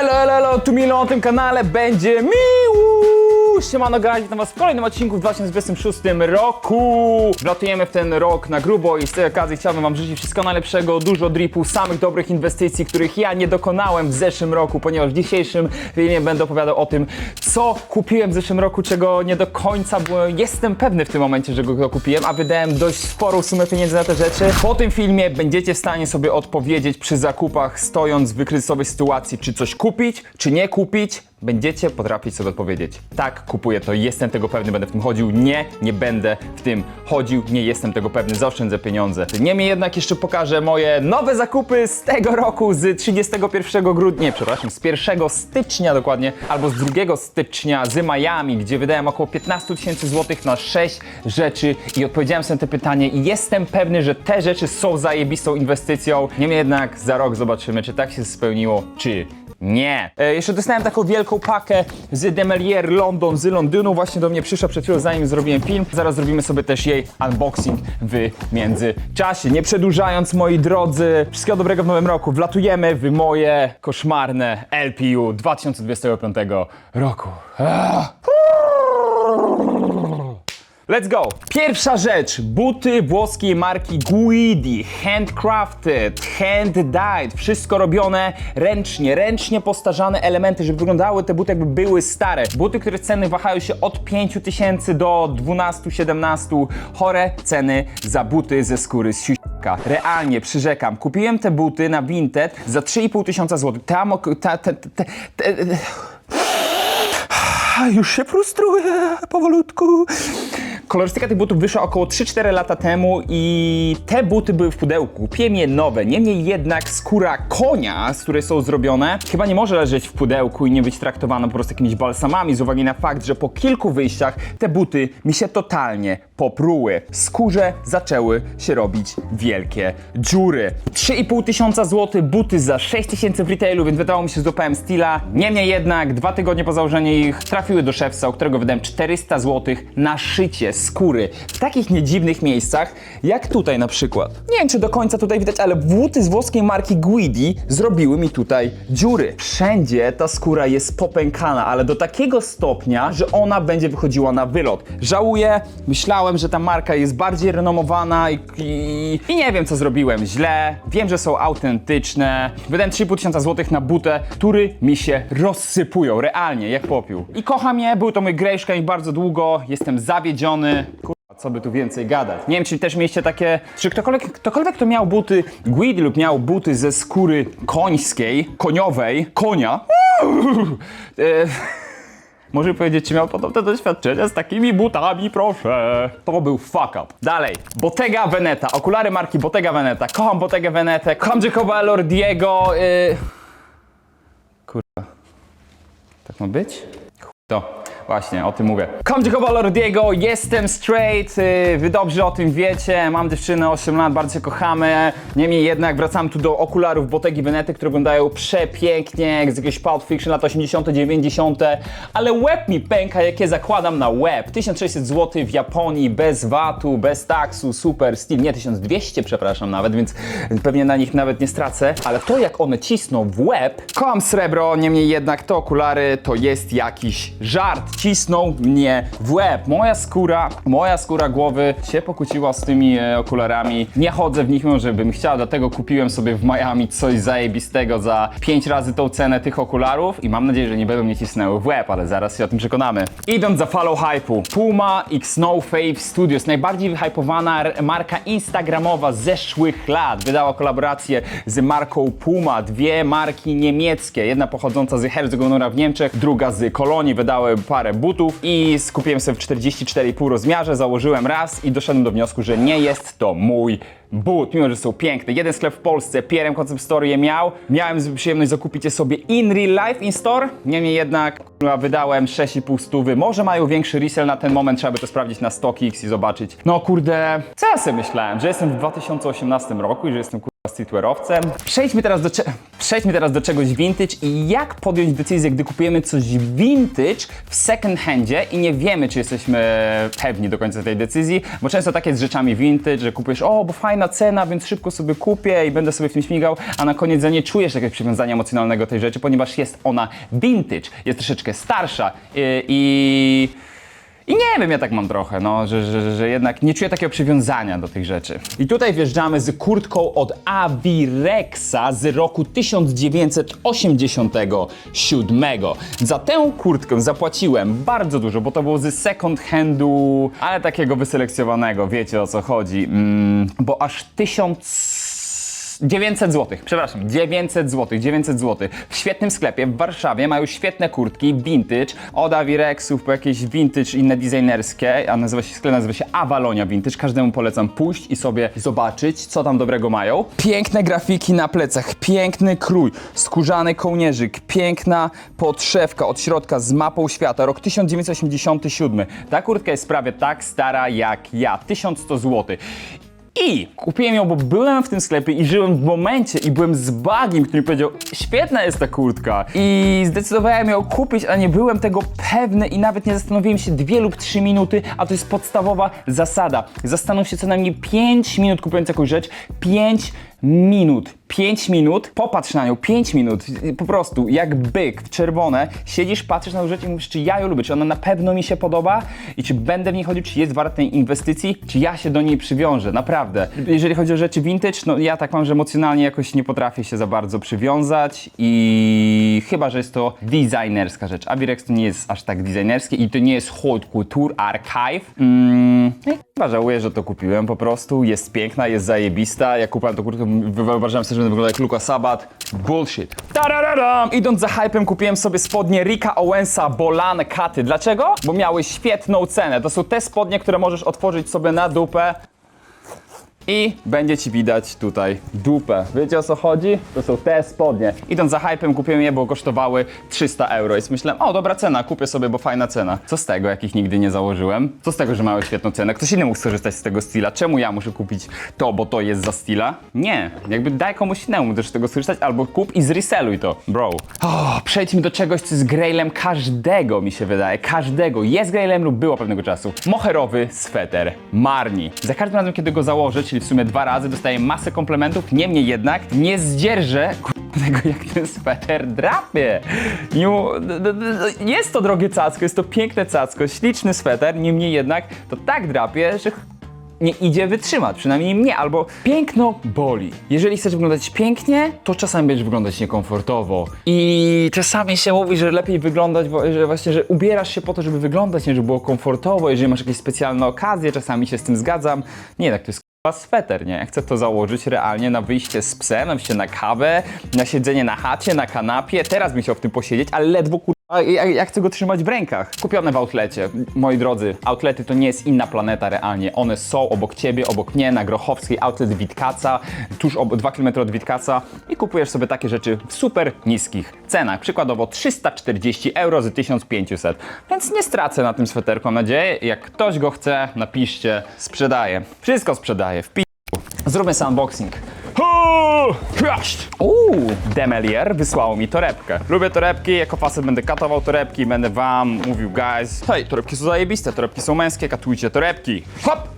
Elo, elo, elo, tu Milo, na tym kanale będzie miło! Siemano, guys, witam was w kolejnym odcinku w 2026 roku. Wlatujemy w ten rok na grubo i z tej okazji chciałbym wam życzyć wszystkiego najlepszego, dużo dripu, samych dobrych inwestycji, których ja nie dokonałem w zeszłym roku, ponieważ w dzisiejszym filmie będę opowiadał o tym, co kupiłem w zeszłym roku, czego nie do końca, bo jestem pewny w tym momencie, że go kupiłem, a wydałem dość sporą sumę pieniędzy na te rzeczy. Po tym filmie będziecie w stanie sobie odpowiedzieć przy zakupach, stojąc w kryzysowej sytuacji, czy coś kupić, czy nie kupić. Będziecie potrafić sobie odpowiedzieć. Tak, kupuję to, jestem tego pewny, będę w tym chodził. Nie, nie będę w tym chodził, nie jestem tego pewny, zaoszczędzę pieniądze. Niemniej jednak jeszcze pokażę moje nowe zakupy z tego roku, z 31 grudnia, nie, przepraszam, z 1 stycznia dokładnie, albo z 2 stycznia z Miami, gdzie wydałem około 15 tysięcy złotych na 6 rzeczy i odpowiedziałem sobie na te pytanie i jestem pewny, że te rzeczy są zajebistą inwestycją. Niemniej jednak za rok zobaczymy, czy tak się spełniło, czy nie. E, jeszcze dostałem taką wielką pakę z Demelier London, z Londynu. Właśnie do mnie przyszła przed chwilą, zanim zrobiłem film. Zaraz zrobimy sobie też jej unboxing w międzyczasie. Nie przedłużając, moi drodzy, wszystkiego dobrego w nowym roku. Wlatujemy w moje koszmarne LPU 2025 roku. Ah. Let's go! Pierwsza rzecz, buty włoskiej marki Guidi, handcrafted, hand-dyed, wszystko robione ręcznie, ręcznie postarzane elementy, żeby wyglądały te buty jakby były stare. Buty, które ceny wahają się od 5000 do 12-17, chore ceny za buty ze skóry z. Realnie, przyrzekam, kupiłem te buty na Vinted za 3,5 tysiąca złotych. Tam, ta, ta, ta, ta, ta, już się frustruję powolutku. Kolorystyka tych butów wyszła około 3-4 lata temu i te buty były w pudełku. Kupiłem je nowe. Niemniej jednak skóra konia, z której są zrobione, chyba nie może leżeć w pudełku i nie być traktowana po prostu jakimiś balsamami z uwagi na fakt, że po kilku wyjściach te buty mi się totalnie popruły. Skórze zaczęły się robić wielkie dziury. 3,5 tysiąca złotych, buty za 6 tysięcy w retailu, więc wydawało mi się, że złapałem Stila. Niemniej jednak, dwa tygodnie po założeniu ich trafiły do szewca, u którego wydałem 400 złotych na szycie skóry w takich niedziwnych miejscach, jak tutaj na przykład. Nie wiem, czy do końca tutaj widać, ale buty z włoskiej marki Guidi zrobiły mi tutaj dziury. Wszędzie ta skóra jest popękana, ale do takiego stopnia, że ona będzie wychodziła na wylot. Żałuję, myślałem, że ta marka jest bardziej renomowana i, i, i nie wiem, co zrobiłem źle. Wiem, że są autentyczne. Wydałem 3,5 tysiąca złotych na butę, który mi się rozsypują, realnie, jak popiół. I kocham je, był to mój grejszka i bardzo długo, jestem zawiedziony. Kurwa, co by tu więcej gadać. Nie wiem, czy też mieliście takie, czy ktokolwiek, ktokolwiek kto miał buty Guidi lub miał buty ze skóry końskiej, koniowej, konia, e, może powiedzieć, czy miał podobne doświadczenia z takimi butami, proszę. To był fuck up. Dalej. Bottega Veneta. Okulary marki Bottega Veneta. Kocham Bottega Venetę. Kocham Jacoba Lordiego. Yy... Kurwa. Tak ma być? To. Właśnie, o tym mówię. Jacoba Lordiego, jestem straight, yy, wy dobrze o tym wiecie, mam dziewczynę 8 lat, bardzo się kochamy. Niemniej jednak wracam tu do okularów Bottegi Venety, które wyglądają przepięknie, jak z jakiegoś Pulp Fiction lat 80 90 ale łeb mi pęka, jak je zakładam na łeb. 1600 zł w Japonii, bez VAT-u, bez taksu, super styl, nie 1200 przepraszam nawet, więc pewnie na nich nawet nie stracę, ale to jak one cisną w łeb, kocham srebro, niemniej jednak te okulary to jest jakiś żart, cisną mnie w łeb. Moja skóra, moja skóra głowy się pokłóciła z tymi e, okularami, nie chodzę w nich, mimo że bym chciał, dlatego kupiłem sobie w Miami coś zajebistego za 5 razy tą cenę tych okularów i mam nadzieję, że nie będą mnie cisnęły w łeb, ale zaraz się o tym przekonamy. Idąc za falą hype'u, Puma X No Fave Studios, najbardziej wyhypowana marka instagramowa zeszłych lat, wydała kolaborację z marką Puma, dwie marki niemieckie, jedna pochodząca z Herzogovina w Niemczech, druga z Kolonii, wydały parę butów i skupiłem sobie w 44,5 rozmiarze, założyłem raz i doszedłem do wniosku, że nie jest to mój but, mimo że są piękne. Jeden sklep w Polsce, Pierem Concept Store je miał. Miałem przyjemność zakupić je sobie in real life in store, niemniej jednak wydałem 6,5 stówy. Może mają większy resell na ten moment, trzeba by to sprawdzić na StockX i zobaczyć. No kurde, co ja sobie myślałem, że jestem w 2018 roku i że jestem streetwearowcem. Przejdźmy teraz, do Przejdźmy teraz do czegoś vintage i jak podjąć decyzję, gdy kupujemy coś vintage w second handzie i nie wiemy, czy jesteśmy pewni do końca tej decyzji, bo często tak jest z rzeczami vintage, że kupujesz, o, bo fajna cena, więc szybko sobie kupię i będę sobie w tym śmigał, a na koniec dnia nie czujesz jakiegoś przywiązania emocjonalnego tej rzeczy, ponieważ jest ona vintage, jest troszeczkę starsza i... i... I nie wiem, ja tak mam trochę, no, że, że, że jednak nie czuję takiego przywiązania do tych rzeczy. I tutaj wjeżdżamy z kurtką od Avirexa z roku 1987. Za tę kurtkę zapłaciłem bardzo dużo, bo to było z second handu, ale takiego wyselekcjonowanego, wiecie o co chodzi, mm, bo aż 1000 900 zł, przepraszam, 900 zł, 900 zł. W świetnym sklepie w Warszawie mają świetne kurtki vintage, od Avirexów po jakieś vintage inne designerskie, a nazywa się, sklep nazywa się Avalonia Vintage. Każdemu polecam pójść i sobie zobaczyć, co tam dobrego mają. Piękne grafiki na plecach, piękny krój, skórzany kołnierzyk, piękna podszewka od środka z mapą świata, rok 1987. Ta kurtka jest prawie tak stara jak ja, 1100 zł. I kupiłem ją, bo byłem w tym sklepie i żyłem w momencie i byłem z bagiem, który powiedział, świetna jest ta kurtka. I zdecydowałem ją kupić, a nie byłem tego pewny i nawet nie zastanowiłem się dwie lub trzy minuty, a to jest podstawowa zasada. Zastanów się co najmniej 5 minut kupując jakąś rzecz, 5 minut. 5 minut, popatrz na nią, 5 minut, po prostu jak byk w czerwone, siedzisz, patrzysz na rzecz i mówisz, czy ja ją lubię, czy ona na pewno mi się podoba i czy będę w niej chodził, czy jest warta tej inwestycji, czy ja się do niej przywiążę, naprawdę. Jeżeli chodzi o rzeczy vintage, no ja tak mam, że emocjonalnie jakoś nie potrafię się za bardzo przywiązać i chyba, że jest to designerska rzecz. Avirex to nie jest aż tak designerskie i to nie jest haute couture, archive. Mm, i chyba żałuję, że to kupiłem po prostu, jest piękna, jest zajebista, jak kupiłem to kurtkę, wyobrażałem sobie, że będę wyglądał jak Luka Sabat. Bullshit. Tarararam! Idąc za hypem kupiłem sobie spodnie Ricka Owensa Bolan Katy. Dlaczego? Bo miały świetną cenę. To są te spodnie, które możesz otworzyć sobie na dupę i będzie ci widać tutaj dupę. Wiecie o co chodzi? To są te spodnie. Idąc za hypem kupiłem je, bo kosztowały 300 euro. I myślałem, o dobra cena, kupię sobie, bo fajna cena. Co z tego, jak ich nigdy nie założyłem? Co z tego, że mają świetną cenę? Ktoś inny mógł skorzystać z tego styla. Czemu ja muszę kupić to, bo to jest za styla? Nie. Jakby daj komuś innemu też tego skorzystać, albo kup i zreseluj to. Bro. Przejdźmy do czegoś, co jest grailem każdego, mi się wydaje. Każdego. Jest grailem lub było pewnego czasu. Moherowy sweter. Marni. Za każdym razem, kiedy go założę, czyli w sumie dwa razy, dostaję masę komplementów. Niemniej jednak nie zdzierżę tego, jak ten sweter drapie. Jest to drogie cacko, jest to piękne cacko, śliczny sweter, niemniej jednak to tak drapie, że nie idzie wytrzymać, przynajmniej mnie, albo piękno boli. Jeżeli chcesz wyglądać pięknie, to czasami będziesz wyglądać niekomfortowo. I czasami się mówi, że lepiej wyglądać, że właśnie, że ubierasz się po to, żeby wyglądać, nie żeby było komfortowo, jeżeli masz jakieś specjalne okazje, czasami się z tym zgadzam. Nie, tak to jest k***a sweter, nie? Chcę to założyć realnie na wyjście z psem, na na kawę, na siedzenie na chacie, na kanapie. Teraz bym chciał w tym posiedzieć, ale ledwo kur... A ja, ja chcę go trzymać w rękach. Kupione w outlecie. Moi drodzy, outlety to nie jest inna planeta realnie. One są obok ciebie, obok mnie, na Grochowskiej, outlet Witkaca, tuż ob, 2 km od Witkaca i kupujesz sobie takie rzeczy w super niskich cenach. Przykładowo 340 euro z 1500. Więc nie stracę na tym sweterku, mam nadzieję. Jak ktoś go chce, napiszcie. Sprzedaję. Wszystko sprzedaję. W Zróbmy sam unboxing. Uuu, Demelier wysłał mi torebkę. Lubię torebki, jako facet będę katował torebki, będę wam mówił, guys, hej, torebki są zajebiste, torebki są męskie, katujcie torebki. Hop!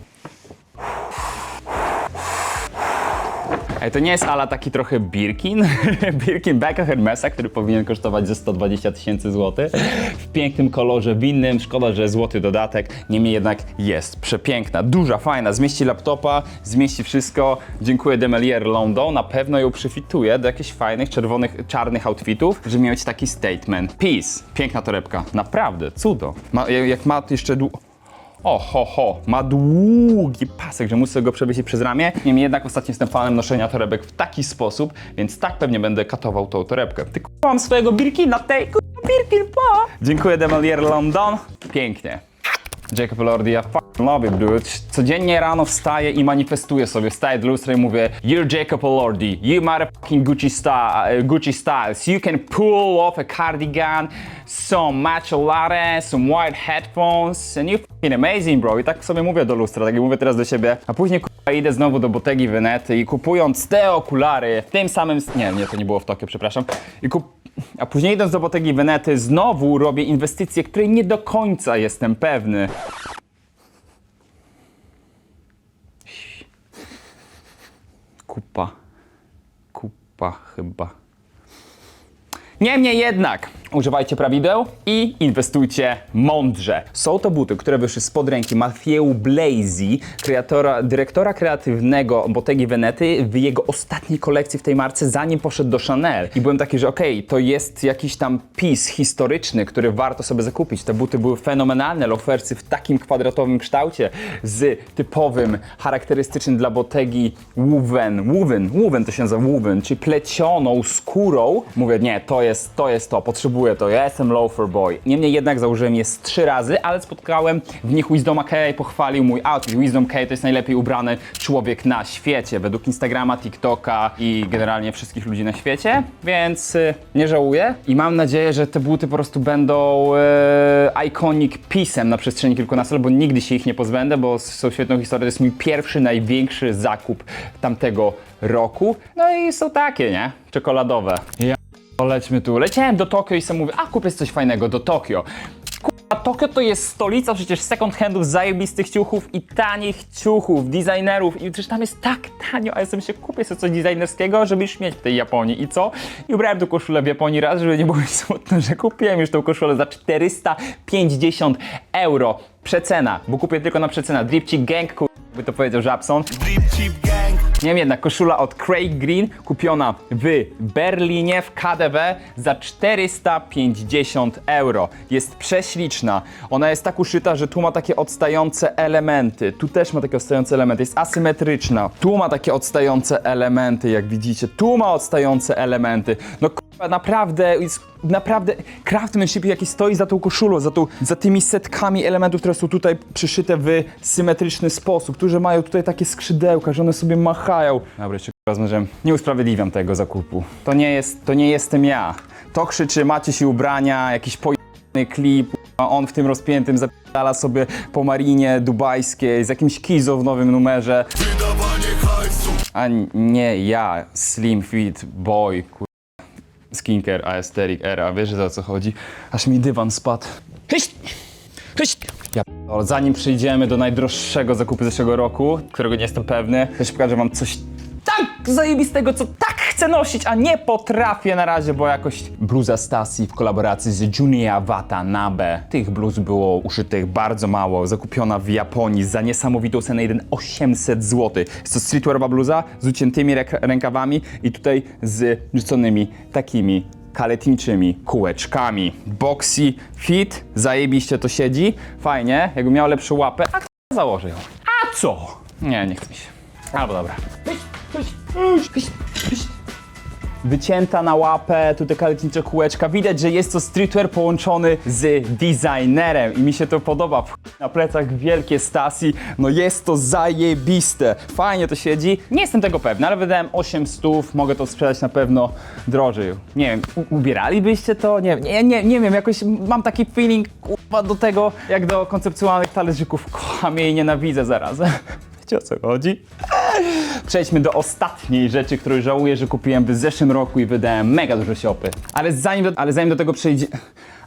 Ej, to nie jest ala taki trochę Birkin? Birkin Becca Hermesa, który powinien kosztować ze 120 tysięcy złotych. W pięknym kolorze winnym. Szkoda, że złoty dodatek. Niemniej jednak jest przepiękna, duża, fajna. Zmieści laptopa, zmieści wszystko. Dziękuję Demelier London. Na pewno ją przyfituję do jakichś fajnych, czerwonych, czarnych outfitów, żeby mieć taki statement. Peace. Piękna torebka. Naprawdę, cudo. Ma, jak ma jeszcze dłu... O, ho, ho, ma długi pasek, że muszę go przewiesić przez ramię. Niemniej jednak ostatnio jestem fanem noszenia torebek w taki sposób, więc tak pewnie będę katował tą torebkę. Ty mam swojego Birkina, tej Birkin, pa! Dziękuję Demelier London. Pięknie. Jacob Lordy, ja f***ing love it, dude. Codziennie rano wstaję i manifestuję sobie, wstaję do lustra i mówię You're Jacob Lordy, you motherfucking Gucci, style, Gucci styles, you can pull off a cardigan, some matcha some white headphones and you fucking amazing, bro. I tak sobie mówię do lustra, tak jak mówię teraz do siebie, a później k***a, idę znowu do Bottegi Venety i kupując te okulary w tym samym... Nie, nie, to nie było w Tokio, przepraszam. I kup... A później idąc do Bottegi Venety znowu robię inwestycje, której nie do końca jestem pewny. Kupa. Kupa chyba. Niemniej jednak, używajcie prawideł i inwestujcie mądrze. Są to buty, które wyszły spod ręki Matthew Blazy, kreatora, dyrektora kreatywnego Bottegi Venety w jego ostatniej kolekcji w tej marce, zanim poszedł do Chanel. I byłem taki, że okej, to jest jakiś tam pis historyczny, który warto sobie zakupić. Te buty były fenomenalne, lofercy w takim kwadratowym kształcie z typowym, charakterystycznym dla Bottegi woven, woven, woven to się nazywa woven, czyli plecioną skórą. Mówię, nie, to jest, to jest to, potrzebuję to, ja jestem loafer boy. Niemniej jednak założyłem je z trzy razy, ale spotkałem w nich Wisdoma K i pochwalił mój outfit. Wisdom K to jest najlepiej ubrany człowiek na świecie, według Instagrama, TikToka i generalnie wszystkich ludzi na świecie, więc y, nie żałuję i mam nadzieję, że te buty po prostu będą e, iconic pisem na przestrzeni kilkunastu lat, bo nigdy się ich nie pozbędę, bo są świetną historią. To jest mój pierwszy, największy zakup tamtego roku. No i są takie, nie? Czekoladowe. Ja lećmy tu. Leciałem do Tokio i sobie mówię, a kupię coś fajnego do Tokio. A Tokio to jest stolica przecież second handów, zajebistych ciuchów i tanich ciuchów, designerów i przecież tam jest tak tanio, a ja sobie się kupię sobie coś designerskiego, żeby już mieć w tej Japonii. I co? I ubrałem tu koszulę w Japonii raz, żeby nie było smutno, że kupiłem już tą koszulę za 450 euro. Przecena, bo kupię tylko na przecena. Dripci Gang, by to powiedział Żabson. Niemniej jednak koszula od Craig Green kupiona w Berlinie w KDW za 450 euro. Jest prześliczna. Ona jest tak uszyta, że tu ma takie odstające elementy. Tu też ma takie odstające elementy. Jest asymetryczna. Tu ma takie odstające elementy, jak widzicie. Tu ma odstające elementy. No naprawdę jest naprawdę craftsmanship jaki stoi za tą koszulą, za, tą, za tymi setkami elementów, które są tutaj przyszyte w symetryczny sposób, którzy mają tutaj takie skrzydełka, że one sobie machają. Dobra, jeszcze k***a, zmęczyłem. Nie usprawiedliwiam tego zakupu. To nie jest, to nie jestem ja. To krzyczy, macie się ubrania, jakiś pojemny klip, a on w tym rozpiętym zapierdala sobie po marinie dubajskiej z jakimś Kizo w nowym numerze. A nie ja, slim fit boy, kur... Skinker, aesthetic era, wiesz za co chodzi? Aż mi dywan spadł. Hyś! Hyś! Ja p***dolę. zanim przejdziemy do najdroższego zakupu zeszłego roku, którego nie jestem pewny, też pokażę wam coś tak zajebistego, co tak chcę nosić, a nie potrafię na razie, bo jakoś bluza Stasi w kolaboracji z Junia Watanabe. Tych bluz było uszytych bardzo mało, zakupiona w Japonii za niesamowitą cenę 1800 zł. Jest to streetwearowa bluza z uciętymi rękawami i tutaj z rzuconymi takimi kaletniczymi kółeczkami. Boxy fit, zajebiście to siedzi, fajnie, jakby miał lepszą łapę, a założę ją. A co? Nie, nie chce mi się. Albo dobra. Wycięta na łapę, tutaj kaletnicze kółeczka. Widać, że jest to streetwear połączony z designerem i mi się to podoba. Na plecach wielkie Stasi, no jest to zajebiste. Fajnie to siedzi. Nie jestem tego pewny, ale wydałem 8 stów, mogę to sprzedać na pewno drożej. Nie wiem, ubieralibyście to? Nie, nie, nie, nie wiem, jakoś mam taki feeling kurwa, do tego, jak do koncepcjonalnych talerzyków. Kocham je i nienawidzę zarazem. Wiecie o co chodzi? Przejdźmy do ostatniej rzeczy, której żałuję, że kupiłem w zeszłym roku i wydałem mega dużo siopy. Ale zanim do, ale zanim do tego przejdzie...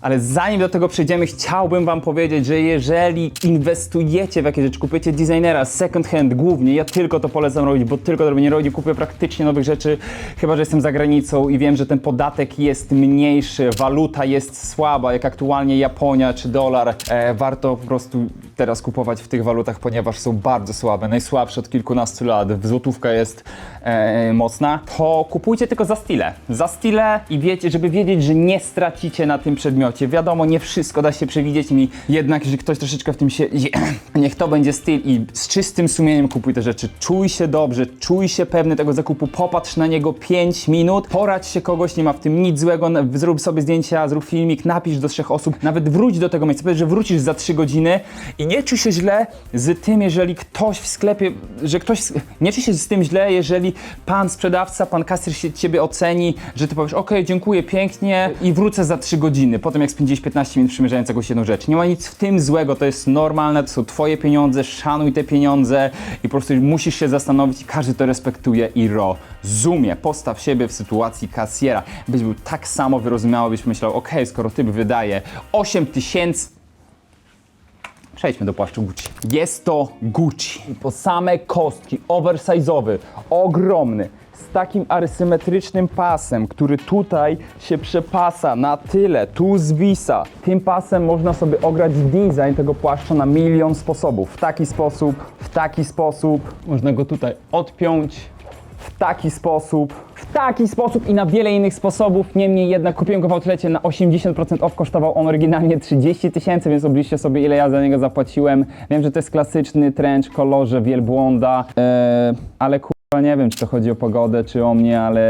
Ale zanim do tego przejdziemy, chciałbym wam powiedzieć, że jeżeli inwestujecie w jakieś rzeczy, kupujecie designera, second hand głównie, ja tylko to polecam robić, bo tylko to robię, nie robię, kupuję praktycznie nowych rzeczy, chyba, że jestem za granicą i wiem, że ten podatek jest mniejszy, waluta jest słaba, jak aktualnie Japonia czy dolar, e, warto po prostu teraz kupować w tych walutach, ponieważ są bardzo słabe, najsłabsze od kilkunastu lat, złotówka jest e, mocna, to kupujcie tylko za stile. Za stile i wiecie, żeby wiedzieć, że nie stracicie na tym przedmiocie. Wiadomo, nie wszystko da się przewidzieć mi, jednak jeżeli ktoś troszeczkę w tym się, niech to będzie styl i z czystym sumieniem kupuj te rzeczy. Czuj się dobrze, czuj się pewny tego zakupu, popatrz na niego 5 minut, poradź się kogoś, nie ma w tym nic złego, zrób sobie zdjęcia, zrób filmik, napisz do trzech osób, nawet wróć do tego miejsca, powiedz, że wrócisz za 3 godziny I nie czuj się źle z tym, jeżeli ktoś w sklepie, że ktoś, nie czuj się z tym źle, jeżeli pan sprzedawca, pan kasjer się ciebie oceni, że ty powiesz, ok, dziękuję pięknie i wrócę za 3 godziny, potem jak spędziłeś 15 minut przymierzając jakąś jedną rzecz. Nie ma nic w tym złego, to jest normalne, to są twoje pieniądze, szanuj te pieniądze i po prostu musisz się zastanowić i każdy to respektuje i rozumie. Postaw siebie w sytuacji kasjera. Byś był tak samo wyrozumiały, byś myślał, ok, skoro typ wydaje 8 tysięcy, Przejdźmy do płaszczu Gucci. Jest to Gucci. I po same kostki, oversize'owy, ogromny, z takim asymetrycznym pasem, który tutaj się przepasa na tyle, tu zwisa. Tym pasem można sobie ograć design tego płaszcza na milion sposobów. W taki sposób, w taki sposób. Można go tutaj odpiąć, w taki sposób, taki sposób i na wiele innych sposobów. Niemniej jednak kupiłem go w outlecie na 80% off, kosztował on oryginalnie 30 tysięcy, więc obliczcie sobie ile ja za niego zapłaciłem. Wiem, że to jest klasyczny trench w kolorze wielbłąda, eee, ale kurwa nie wiem, czy to chodzi o pogodę, czy o mnie, ale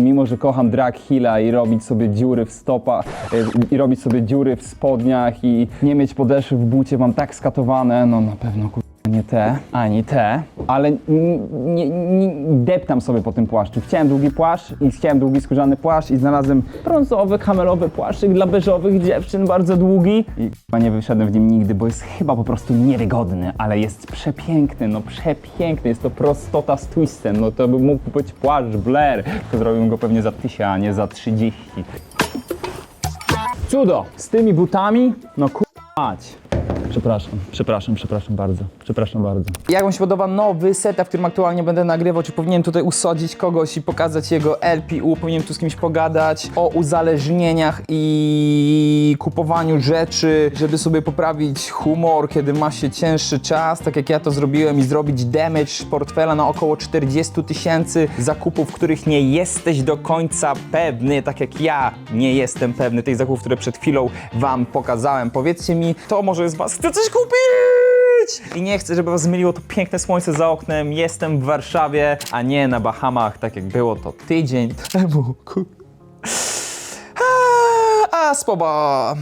mimo, że kocham drag hilla i robić sobie dziury w stopach, e, i robić sobie dziury w spodniach i nie mieć podeszwy w bucie, mam tak skatowane, no na pewno kurwa nie te, ani te, ale nie, nie, deptam sobie po tym płaszczu. Chciałem długi płaszcz i chciałem długi skórzany płaszcz i znalazłem brązowy, kamelowy płaszczyk dla beżowych dziewczyn, bardzo długi. I chyba nie wyszedłem w nim nigdy, bo jest chyba po prostu niewygodny, ale jest przepiękny, no przepiękny, jest to prostota z twistem, no to bym mógł być płaszcz Blair, to zrobiłbym go pewnie za 1000, a nie za 30. Cudo, z tymi butami, no kur... mać. Przepraszam, przepraszam, przepraszam bardzo, przepraszam bardzo. Jak Wam się podoba nowy setup, w którym aktualnie będę nagrywał? Czy powinienem tutaj usadzić kogoś i pokazać jego LPU? Powinienem tu z kimś pogadać o uzależnieniach i kupowaniu rzeczy, żeby sobie poprawić humor, kiedy ma się cięższy czas, tak jak ja to zrobiłem i zrobić damage portfela na około 40 tysięcy zakupów, których nie jesteś do końca pewny, tak jak ja nie jestem pewny tych zakupów, które przed chwilą Wam pokazałem. Powiedzcie mi, to może z Was chce coś kupić! I nie chcę, żeby Was zmyliło to piękne słońce za oknem. Jestem w Warszawie, a nie na Bahamach, tak jak było to tydzień temu. Kur- a spoba.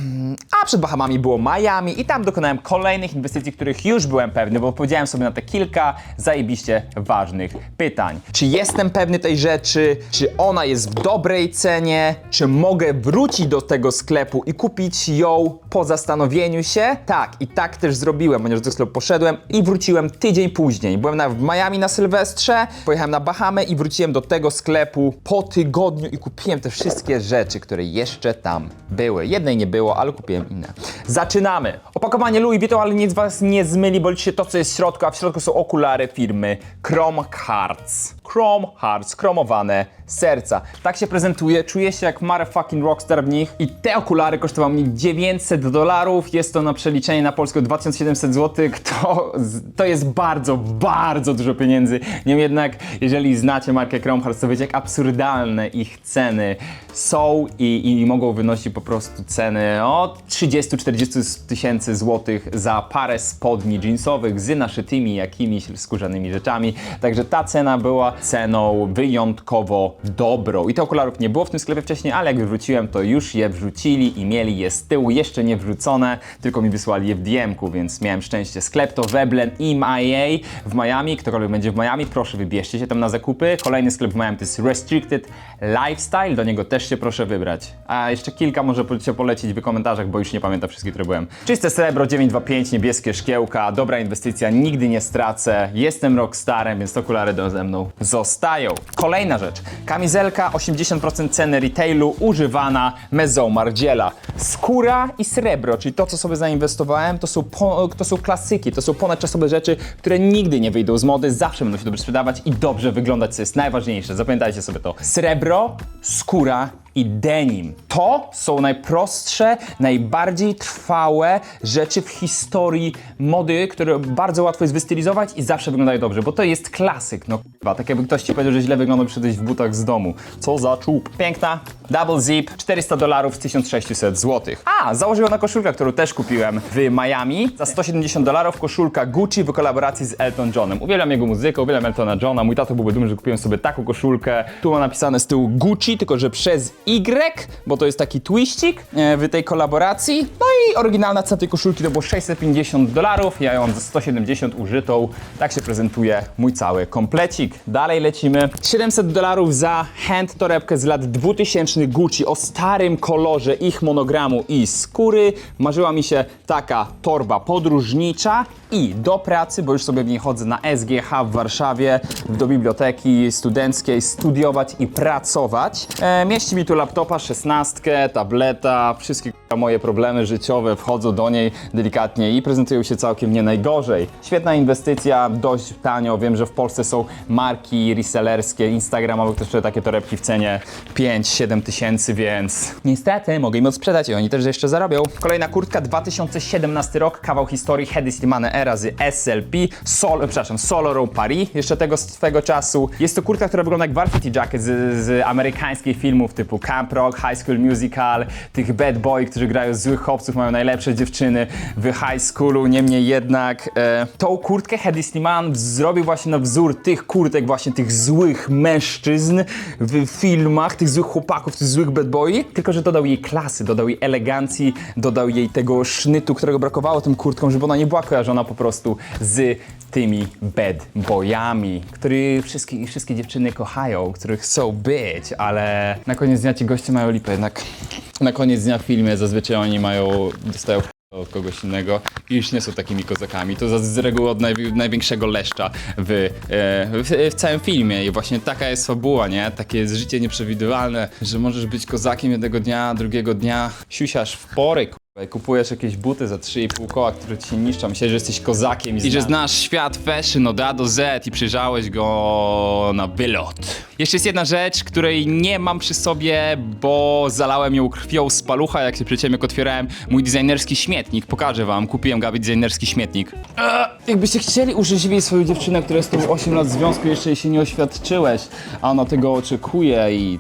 A przed Bahamami było Miami i tam dokonałem kolejnych inwestycji, których już byłem pewny, bo odpowiedziałem sobie na te kilka zajebiście ważnych pytań. Czy jestem pewny tej rzeczy? Czy ona jest w dobrej cenie? Czy mogę wrócić do tego sklepu i kupić ją po zastanowieniu się? Tak, i tak też zrobiłem, ponieważ do sklepu poszedłem i wróciłem tydzień później. Byłem na, w Miami na Sylwestrze, pojechałem na Bahamy i wróciłem do tego sklepu po tygodniu i kupiłem te wszystkie rzeczy, które jeszcze tam były. Jednej nie było, ale kupiłem inne. Zaczynamy. Opakowanie Louis Vuitton, ale nic was nie zmyli, bo liczy to, co jest w środku, a w środku są okulary firmy Chrome Hearts. Chrome Hearts, chromowane serca. Tak się prezentuje, czuję się jak motherfucking rockstar w nich i te okulary kosztowały mnie 900 dolarów, jest to na przeliczenie na polską 2700 zł, to, to jest bardzo, bardzo dużo pieniędzy. Niemniej jednak, jeżeli znacie markę Chrome Hearts, to wiecie jak absurdalne ich ceny są i, i mogą wynosić po prostu ceny od 30-40 tysięcy złotych za parę spodni jeansowych z naszytymi jakimiś skórzanymi rzeczami. Także ta cena była ceną wyjątkowo dobrą. I te okularów nie było w tym sklepie wcześniej, ale jak wróciłem, to już je wrzucili i mieli je z tyłu, jeszcze nie wrzucone, tylko mi wysłali je w DM-ku, więc miałem szczęście. Sklep to Weblen i MIA w Miami. Ktokolwiek będzie w Miami, proszę wybierzcie się tam na zakupy. Kolejny sklep w Miami to jest Restricted Lifestyle, do niego też się proszę wybrać. A jeszcze kilka może się polecić w komentarzach, bo już nie pamiętam wszystkich, które byłem. Czyste srebro 925, niebieskie szkiełka, dobra inwestycja, nigdy nie stracę. Jestem rockstarem, więc okulary do ze mną zostają. Kolejna rzecz. Kamizelka 80% ceny retailu, używana Maison. Skóra i srebro, czyli to, co sobie zainwestowałem, to są, po, to są klasyki, to są ponadczasowe rzeczy, które nigdy nie wyjdą z mody, zawsze będą się dobrze sprzedawać i dobrze wyglądać, co jest najważniejsze. Zapamiętajcie sobie to. Srebro, skóra i denim. To są najprostsze, najbardziej trwałe rzeczy w historii mody, które bardzo łatwo jest wystylizować i zawsze wyglądają dobrze, bo to jest klasyk. No k***wa, tak jakby ktoś ci powiedział, że źle wygląda przyszedłeś w butach z domu. Co za czub. Piękna, double zip, 400 dolarów z 1600 zł. A, założyłem koszulkę, którą też kupiłem w Miami za 170 dolarów. Koszulka Gucci w kolaboracji z Elton Johnem. Uwielbiam jego muzykę, uwielbiam Eltona Johna. Mój tato byłby dumy, że kupiłem sobie taką koszulkę. Tu ma napisane z tyłu Gucci, tylko że przez Y, bo to jest taki twiścik e, w tej kolaboracji. No i oryginalna cena tej koszulki to było 650 dolarów. Ja ją za 170 użytą. Tak się prezentuje mój cały komplecik. Dalej lecimy. 700 dolarów za hand torebkę z lat 2000 Gucci o starym kolorze ich monogramu i skóry. Marzyła mi się taka torba podróżnicza i do pracy, bo już sobie w niej chodzę na SGH w Warszawie, do biblioteki studenckiej, studiować i pracować. E, mieści mi tu laptopa, szesnastkę, tableta, wszystkie moje problemy życiowe wchodzą do niej delikatnie i prezentują się całkiem nie najgorzej. Świetna inwestycja, dość tanio. Wiem, że w Polsce są marki resellerskie, instagramowe, które takie torebki w cenie 5-7 tysięcy, więc niestety mogę im odsprzedać i oni też jeszcze zarobią. Kolejna kurtka, 2017 rok, kawał historii Hedy Slimane Era z SLP, Sol, przepraszam, Soloro Paris, jeszcze tego swego czasu. Jest to kurtka, która wygląda jak varsity jacket z, z amerykańskich filmów typu Camp Rock, High School Musical, tych bad boy, którzy grają złych chłopców, mają najlepsze dziewczyny w high schoolu, niemniej jednak e, tą kurtkę Hedy Sliman zrobił właśnie na wzór tych kurtek, właśnie tych złych mężczyzn w filmach, tych złych chłopaków, tych złych bad boy, tylko że dodał jej klasy, dodał jej elegancji, dodał jej tego sznytu, którego brakowało tym kurtkom, żeby ona nie była kojarzona po prostu z tymi bad boyami, których wszystkie, wszystkie dziewczyny kochają, których chcą być, ale na koniec dnia ci goście mają lipę, jednak na koniec dnia w filmie zazwyczaj oni mają, dostają od kogoś innego i już nie są takimi kozakami. To za- z reguły od najwi- największego leszcza w, e, w, w całym filmie i właśnie taka jest fabuła, nie? Takie jest życie nieprzewidywalne, że możesz być kozakiem jednego dnia, drugiego dnia siusiasz w pory, i kupujesz jakieś buty za 3,5 koła, które ci się niszczą. Myślisz, że jesteś kozakiem i, że znasz świat fashion od A do Z i przyjrzałeś go na wylot. Jeszcze jest jedna rzecz, której nie mam przy sobie, bo zalałem ją krwią z palucha, jak się przecież jak otwierałem mój designerski śmietnik. Pokażę wam, kupiłem Gabi designerski śmietnik. Eee, jakbyście chcieli uszczęśliwić swoją dziewczynę, która jest tu 8 lat w związku, jeszcze jej się nie oświadczyłeś, a ona tego oczekuje i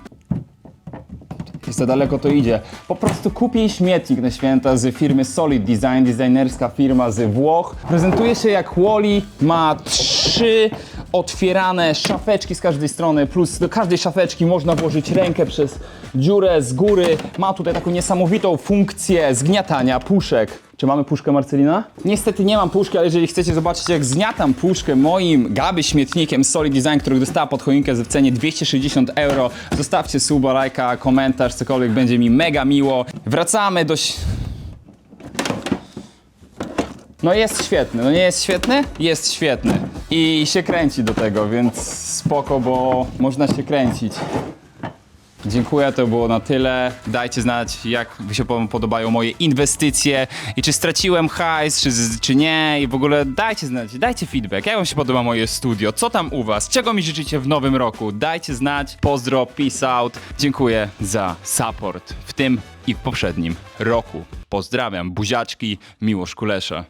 i za daleko to idzie. Po prostu kup jej śmietnik na święta z firmy Solid Design, designerska firma z Włoch. Prezentuje się jak Wally, ma trzy otwierane szafeczki z każdej strony, plus do każdej szafeczki można włożyć rękę przez dziurę z góry. Ma tutaj taką niesamowitą funkcję zgniatania puszek. Czy mamy puszkę Marcelina? Niestety nie mam puszki, ale jeżeli chcecie zobaczyć jak zgniatam puszkę moim Gaby śmietnikiem Solid Design, którego dostała pod choinkę w cenie 260 euro, zostawcie suba, lajka, komentarz, cokolwiek, będzie mi mega miło. Wracamy do... No jest świetny, no nie jest świetny? Jest świetny. I się kręci do tego, więc spoko, bo można się kręcić. Dziękuję, to było na tyle. Dajcie znać, jak Wy się podobają moje inwestycje i czy straciłem hajs, czy, czy nie. I w ogóle dajcie znać, dajcie feedback. Jak Wam się podoba moje studio? Co tam u Was? Czego mi życzycie w nowym roku? Dajcie znać. Pozdro, peace out. Dziękuję za support w tym i w poprzednim roku. Pozdrawiam, buziaczki, Miłosz Kulesza.